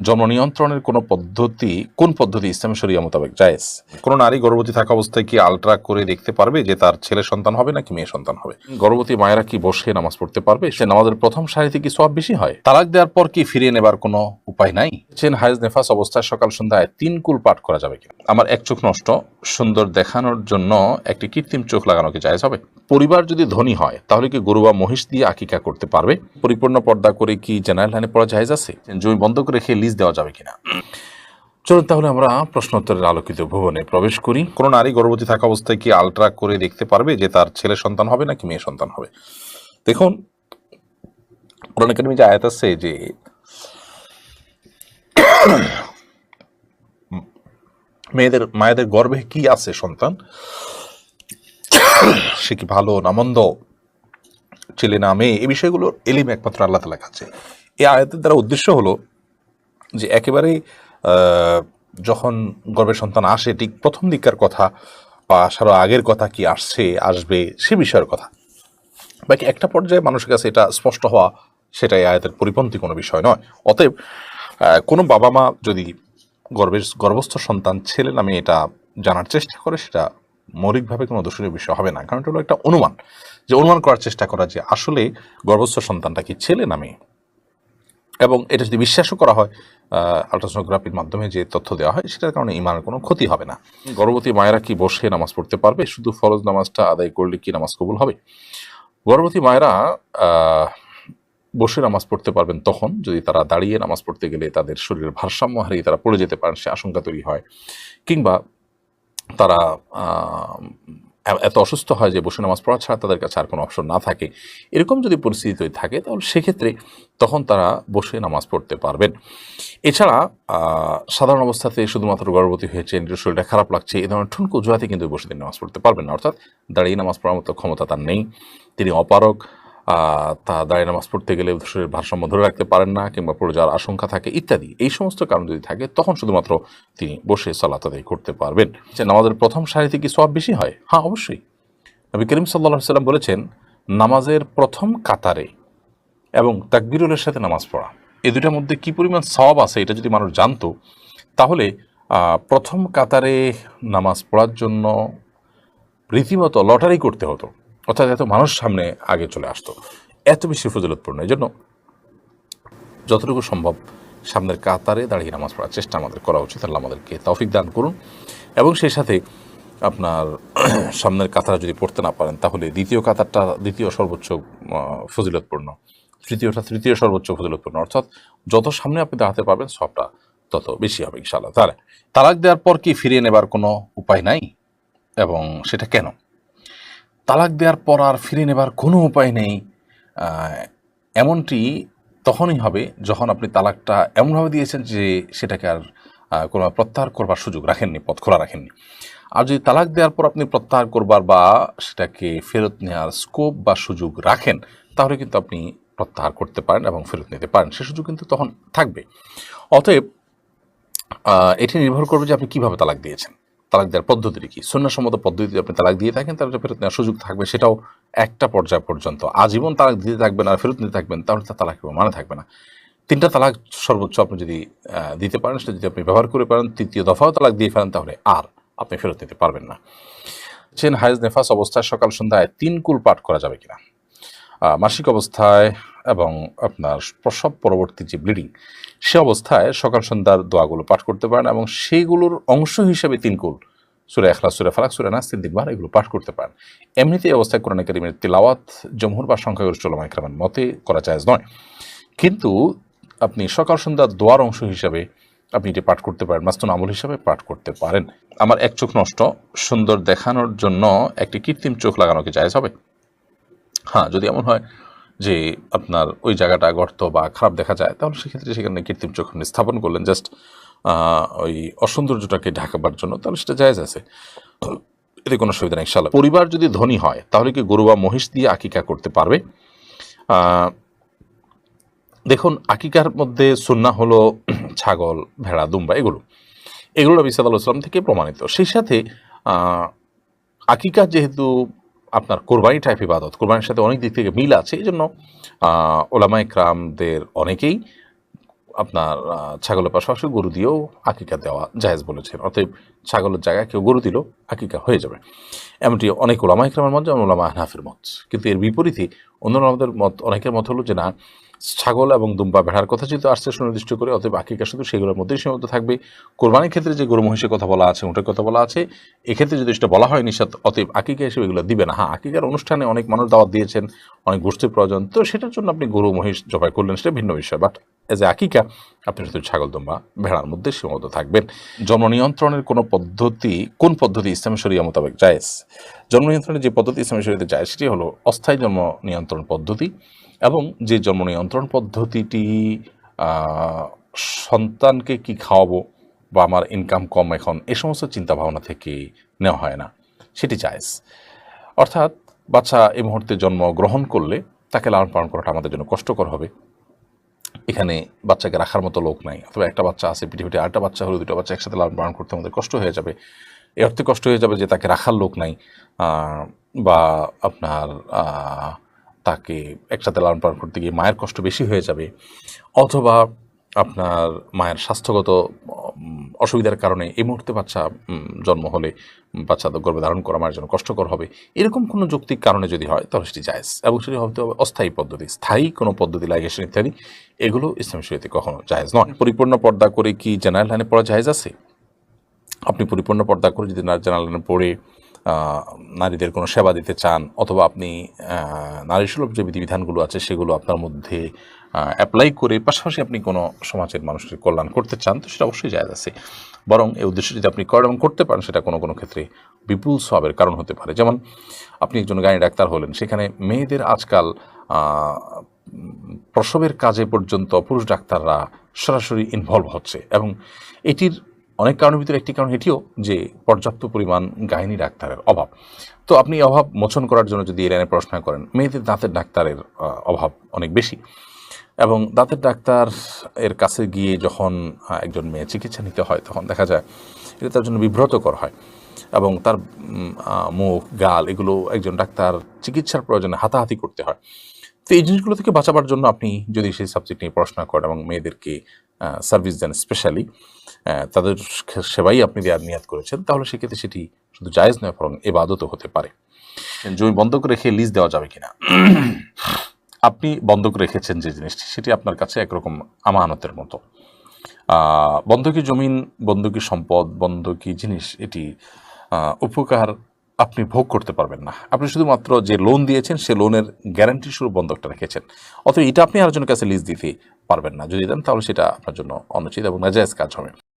জন্ম নিয়ন্ত্রণের কোনো পদ্ধতি, কোন পদ্ধতি ইসলামী শরিয়া মোতাবেক? জায়েজ। কোন নারী গর্ভবতী থাকা অবস্থায় কি আলট্রা করে দেখতে পারবে যে তার ছেলে সন্তান হবে নাকি মেয়ে সন্তান হবে? গর্ভবতী মায়েরা কি বসে নামাজ পড়তে পারবে? সে নামাজের প্রথম সারিতে কি সব বেশি হয়? তালাক দেওয়ার পর কি ফিরিয়ে নেবার কোনো উপায় নাই? চেন হাইজ নেফাস অবস্থায় সকাল সন্ধ্যায় তিন কুল পাঠ করা যাবে কিনা? আমার এক চোখ নষ্ট, সুন্দর দেখানোর জন্য একটি কৃত্রিম চোখ লাগানো কি জায়েজ হবে? পরিবার যদি ধনী হয়, তাহলে কি গরু বা মহিষ দিয়ে আকিকা করতে পারবে? পরিপূর্ণ পর্দা করে কি জেনারেল লাইনে পড়া জায়েজ আছে? জমি বন্ধ করে রেখে লিজ দেওয়া যাবে কিনা। চলুন তাহলে আমরা প্রশ্নোত্তরের আলোকিত ভুবনে প্রবেশ করি। কোন নারী গর্ভবতী থাকা অবস্থায় কি আলট্রা করে দেখতে পারবে যে তার ছেলে সন্তান হবে নাকি মেয়ে সন্তান হবে? দেখুন, কোরআন একাডেমি যে আয়াত আছে যে, মেয়েদের, মায়েদের গর্ভে কি আছে সন্তান? সে কি ভালো না মন্দ? ছেলে না মেয়ে? এই বিষয়গুলোর এলিম একমাত্র আল্লাহ তালা কাছে। এই আয়াতের দ্বারা উদ্দেশ্য হলো যে একেবারেই যখন গর্ভের সন্তান আসে, ঠিক প্রথম দিককার কথা বা আসারও আগের কথা কি আসছে, আসবে, সে বিষয়ের কথা। বাকি একটা পর্যায়ে মানুষের কাছে এটা স্পষ্ট হওয়া সেটাই আয়াতের পরিপন্থী কোনো বিষয় নয়। অতএব কোনো বাবা মা যদি গর্ভের গর্ভস্থ সন্তান ছেলে নামে এটা জানার চেষ্টা করে, সেটা মৌলিকভাবে কোনো দোষণীয় বিষয় হবে না। কারণ এটা হলো একটা অনুমান। যে অনুমান করার চেষ্টা করা যে আসলে গর্ভস্থ সন্তানটা কি ছেলে না মেয়ে এবং এটা যদি বিশ্বাসও করা হয় আলট্রাসোনোগ্রাফির মাধ্যমে যে তথ্য দেওয়া হয়, সেটার কারণে ইমানের কোনো ক্ষতি হবে না। গর্ভবতী মায়েরা কি বসে নামাজ পড়তে পারবে? শুধু ফরজ নামাজটা আদায় করলে কি নামাজ কবুল হবে? গর্ভবতী মায়েরা বসে নামাজ পড়তে পারবেন তখন, যদি তারা দাঁড়িয়ে নামাজ পড়তে গেলে তাদের শরীরের ভারসাম্য হারিয়ে তারা পড়ে যেতে পারেন, সে আশঙ্কা তৈরি হয়। কিংবা তারা এত অসুস্থ হয় যে বসে নামাজ পড়া ছাড়া তাদের কাছে আর কোনো অপশন না থাকে। এরকম যদি পরিস্থিতি থাকে, তাহলে সেক্ষেত্রে তখন তারা বসে নামাজ পড়তে পারবেন। এছাড়া সাধারণ অবস্থাতে শুধুমাত্র গর্ভবতী হয়েছে, নিজের শরীরটা খারাপ লাগছে এই ধরনের ঠুনকো অজুহাতে কিন্তু বসে তিনি নামাজ পড়তে পারবেন না। অর্থাৎ দাঁড়িয়ে নামাজ পড়ার মতো ক্ষমতা তার নেই। তিনি অপারক তা দাঁড়িয়ে নামাজ পড়তে গেলে শরীরের ভারসাম্য ধরে রাখতে পারেন না কিংবা পড়ে যাওয়ার আশঙ্কা থাকে, ইত্যাদি। এই সমস্ত কারণ যদি থাকে, তখন শুধুমাত্র তিনি বসে সালাত করতে পারবেন। যে নামাজের প্রথম সারিতে কি সব বেশি হয়? হ্যাঁ অবশ্যই। নবী করিম সাল্লাহ সাল্লাম বলেছেন, নামাজের প্রথম কাতারে এবং তাকবিরুলের সাথে নামাজ পড়া। এই দুটার মধ্যে কি পরিমাণ সব আছে এটা যদি মানুষ জানতো, তাহলে প্রথম কাতারে নামাজ পড়ার জন্য রীতিমতো লটারি করতে হতো। অর্থাৎ এত মানুষ সামনে আগে চলে আসতো। এত বেশি ফজিলতপূর্ণ এই জন্য যতটুকু সম্ভব সামনের কাতারে দাঁড়িয়ে নামাজ পড়ার চেষ্টা আমাদের করা উচিত। আল্লাহ আমাদেরকে তৌফিক দান করুন। এবং সেই সাথে আপনার সামনের কাতারা যদি পড়তে না পারেন, তাহলে দ্বিতীয় কাতারটা, দ্বিতীয় সর্বোচ্চ ফজিলতপূর্ণ তৃতীয়টা, তৃতীয় সর্বোচ্চ ফজিলতপূর্ণ অর্থাৎ যত সামনে আপনি দাঁড়াতে পারবেন, সবটা তত বেশি হবে ইনশাআল্লাহ। তাহলে, তালাক দেওয়ার পর কি ফিরিয়ে নেবার কোনো উপায় নাই? এবং সেটা কেন? তালাক দেওয়ার পর আর ফিরিয়ে নেবার কোনো উপায় নেই। এমনটি তখনই হবে যখন আপনি তালাকটা এমনভাবে দিয়েছেন যে সেটাকে আর কোনো প্রত্যাহার করবার সুযোগ রাখেননি, পথ খোলা রাখেননি। আর যদি তালাক দেওয়ার পর আপনি প্রত্যাহার করবার বা সেটাকে ফেরত নেওয়ার স্কোপ বা সুযোগ রাখেন, তাহলে কিন্তু আপনি প্রত্যাহার করতে পারেন এবং ফেরত নিতে পারেন। সে সুযোগ কিন্তু তখন থাকবে। অতএব এটি নির্ভর করবে যে আপনি কীভাবে তালাক দিয়েছেন। তালাক দেওয়ার পদ্ধতিটি কি? সন্ন্যাসম্মত পদ্ধতিতে আপনি তালাক দিয়ে থাকেন, তাহলে ফেরত নেওয়ার সুযোগ থাকবে। সেটাও একটা পর্যায় পর্যন্ত। আজীবন তালাক দিতে থাকবেন আর ফেরত নিতে থাকবেন, তাহলে তার তালাক মানে থাকবে না। তিনটা তালাক সর্বোচ্চ আপনি যদি দিতে পারেন, সেটা যদি আপনি ব্যবহার করে পারেন, তৃতীয় দফাও তালাক দিয়ে ফেলেন, তাহলে আর আপনি ফেরত নিতে পারবেন না। চেন হাইজ নেফাস অবস্থায় সকাল সন্ধ্যায় তিন কুল পাঠ করা যাবে কিনা? মাসিক অবস্থায় এবং আপনার প্রসব পরবর্তী যে ব্লিডিং সে অবস্থায় সকাল সন্ধ্যার দোয়াগুলো পাঠ করতে পারেন এবং সেইগুলোর অংশ হিসেবে তিন কুল, সুরে এখলাস সুরে ফালাক, সুরে নাস, তিন দিনবার এগুলো পাঠ করতে পারেন। এমনিতে অবস্থায় কোরআন কারিমের তিলাওয়াত, জমহুর বা সংখ্যাগরিষ্ঠ ওলামা ইকরামের মতে করা চায় নয়। কিন্তু আপনি সকাল সন্ধ্যা দোয়ার অংশ হিসাবে আপনি এটি পাঠ করতে পারেন, মাস্তুন আমল হিসাবে পাঠ করতে পারেন। আমার এক চোখ নষ্ট, সুন্দর দেখানোর জন্য একটি কৃত্রিম চোখ লাগানো কি হবে? হ্যাঁ যদি এমন হয় যে আপনার ওই জায়গাটা গর্ত বা খারাপ দেখা যায়, তাহলে সেক্ষেত্রে সেখানে কৃত্রিম চোখ স্থাপন করলেন। জাস্ট ওই অসৌন্দর্যটাকে ঢাকাবার জন্য, তাহলে সেটা জায়েজ আছে। এতে কোনো সুবিধা নেই ইনশাল্লাহ পরিবার যদি ধনী হয়, তাহলে কি গরু বা মহিষ দিয়ে আকিকা করতে পারবে? দেখুন, আকিকার মধ্যে সুন্না হলো ছাগল, ভেড়া, দুম্বা, এগুলো। এগুলো নবী সাল্লাম থেকে প্রমাণিত। সেই সাথে আকিকা যেহেতু আপনার কোরবানি টাইপ ইবাদত। কোরবানির সাথে অনেক দিক থেকে মিল আছে এই জন্য ওলামা ইকরামদের অনেকেই আপনার ছাগলের পাশাপাশি গরু দিয়েও আকিকা দেওয়া জায়েজ বলেছেন। অতএব ছাগলের জায়গায় কেউ গরু দিল আকিকা হয়ে যাবে। এমনটি অনেক ওলামা ইকরামের মত, যেমন ওলামা হানাফের মত। কিন্তু এর বিপরীতে অন্য আমাদের মত, অনেকের মত হলো যে না ছাগল এবং দুম্বা ভেড়ার কথা যেহেতু আসছে সুনির্দিষ্ট করে, অতএব আকিকা শুধু সেগুলোর মধ্যেই সীমাবদ্ধ থাকবে। কোরবানির ক্ষেত্রে যে গরু মহিষের কথা বলা আছে ওটার কথা বলা আছে, এক্ষেত্রে যদি সেটা বলা হয় নিঃসাত অতএব আকিকা হিসেবে এগুলো দিবে না। হ্যাঁ আকিকার অনুষ্ঠানে অনেক মানুষ দাওয়াত দিয়েছেন, অনেক গোষ্ঠীর প্রয়োজন, তো সেটার জন্য আপনি গরু মহিষ জবাই করলেন, সেটা ভিন্ন বিষয়। বাট এজ এ আকিকা, আপনি শুধু ছাগল, দুম্বা ভেড়ার মধ্যে সীমাবদ্ধ থাকবেন। জন্ম নিয়ন্ত্রণের কোনো পদ্ধতি, কোন পদ্ধতি ইসলামী শরিয়া মোতাবেক জায়েজ? জন্ম নিয়ন্ত্রণের যে পদ্ধতি ইসলামী শরীয়তে যায় সেটি হলো অস্থায়ী জন্ম নিয়ন্ত্রণ পদ্ধতি। এবং যে জন্ম নিয়ন্ত্রণ পদ্ধতিটি সন্তানকে কি খাওয়াবো বা আমার ইনকাম কম এখন, এ সমস্ত চিন্তা ভাবনা থেকে নেওয়া হয় না। সেটি জায়েজ। অর্থাৎ বাচ্চা এই মুহূর্তে জন্ম গ্রহণ করলে তাকে লালন পালন করাটা আমাদের জন্য কষ্টকর হবে। এখানে বাচ্চাকে রাখার মতো লোক নাই, অথবা একটা বাচ্চা আছে পৃথিবীতে, আরেকটা বাচ্চা হলো দুটো বাচ্চা একসাথে লালন পালন করতে আমাদের কষ্ট হয়ে যাবে। এ অর্থে কষ্ট হয়ে যাবে যে তাকে রাখার লোক নাই বা আপনার তাকে একসাথে লালন পালন করতে গিয়ে মায়ের কষ্ট বেশি হয়ে যাবে, অথবা আপনার মায়ের স্বাস্থ্যগত অসুবিধার কারণে এই মুহূর্তে বাচ্চা জন্ম হলে বাচ্চা গর্ভে ধারণ করা মায়ের জন্য কষ্টকর হবে। এরকম কোনো যৌক্তিক কারণে যদি হয়, তাহলে সেটি জায়েজ এবং সেটি হবে অস্থায়ী পদ্ধতি। স্থায়ী কোনো পদ্ধতি লাইগেশন ইত্যাদি এগুলো ইসলাম শরীয়তে কখনো জায়েজ নয়। পরিপূর্ণ পর্দা করে কি জেনারেল লাইনে পড়া জায়েজ আছে? আপনি পরিপূর্ণ পর্দা করে যদি জেনারেল লাইনে পড়ে নারীদের কোনো সেবা দিতে চান অথবা আপনি নারী সুলভ যে বিধিবিধানগুলো আছে সেগুলো আপনার মধ্যে অ্যাপ্লাই করে পাশাপাশি আপনি কোনো সমাজের মানুষের কল্যাণ করতে চান, তো সেটা অবশ্যই জায়গা আছে। বরং এই উদ্দেশ্যে যদি আপনি এবং করতে পারেন, সেটা কোনো কোনো ক্ষেত্রে বিপুল সবের কারণ হতে পারে। যেমন আপনি একজন গাড়ি ডাক্তার হলেন, সেখানে মেয়েদের আজকাল প্রসবের কাজে পর্যন্ত পুরুষ ডাক্তাররা সরাসরি ইনভলভ হচ্ছে এবং এটির অনেক কারণের ভিতরে একটি কারণ এটিও যে পর্যাপ্ত পরিমাণ গাইনি ডাক্তারের অভাব। তো আপনি অভাব মোচন করার জন্য যদি এই লাইনে পড়াশোনা করেন মেয়েদের দাঁতের ডাক্তারের অভাব অনেক বেশি। এবং দাঁতের ডাক্তার এর কাছে গিয়ে যখন একজন মেয়ে চিকিৎসা নিতে হয়, তখন দেখা যায় এটা তার জন্য বিব্রতকর হয়। এবং তার মুখ, গাল এগুলো একজন ডাক্তার চিকিৎসার প্রয়োজনে হাতাহাতি করতে হয়। তো এই জিনিসগুলো থেকে বাঁচাবার জন্য আপনি যদি সেই সাবজেক্ট নিয়ে পড়াশোনা করেন এবং মেয়েদেরকে সার্ভিস দেন স্পেশালি তাদের সেবাই আপনি দেওয়ার নিয়াত করেছেন, তাহলে সেক্ষেত্রে সেটি শুধু জায়েজ নয়, বরং এবাদতও হতে পারে। জমি বন্ধক রেখে লিজ দেওয়া যাবে কিনা? আপনি বন্ধক রেখেছেন যে জিনিসটি, সেটি আপনার কাছে একরকম আমানতের মতো। বন্ধকি জমিন, বন্ধকি সম্পদ, বন্ধকি জিনিস, এটি উপকার আপনি ভোগ করতে পারবেন না। আপনি শুধুমাত্র যে লোন দিয়েছেন, সে লোনের গ্যারান্টি স্বরূপ বন্ধকটা রেখেছেন। অথবা এটা আপনি আরেকজনের কাছে লিজ দিতে পারবেন না। যদি দেন, তাহলে সেটা আপনার জন্য অনুচিত এবং নাজায়জ কাজ হবে।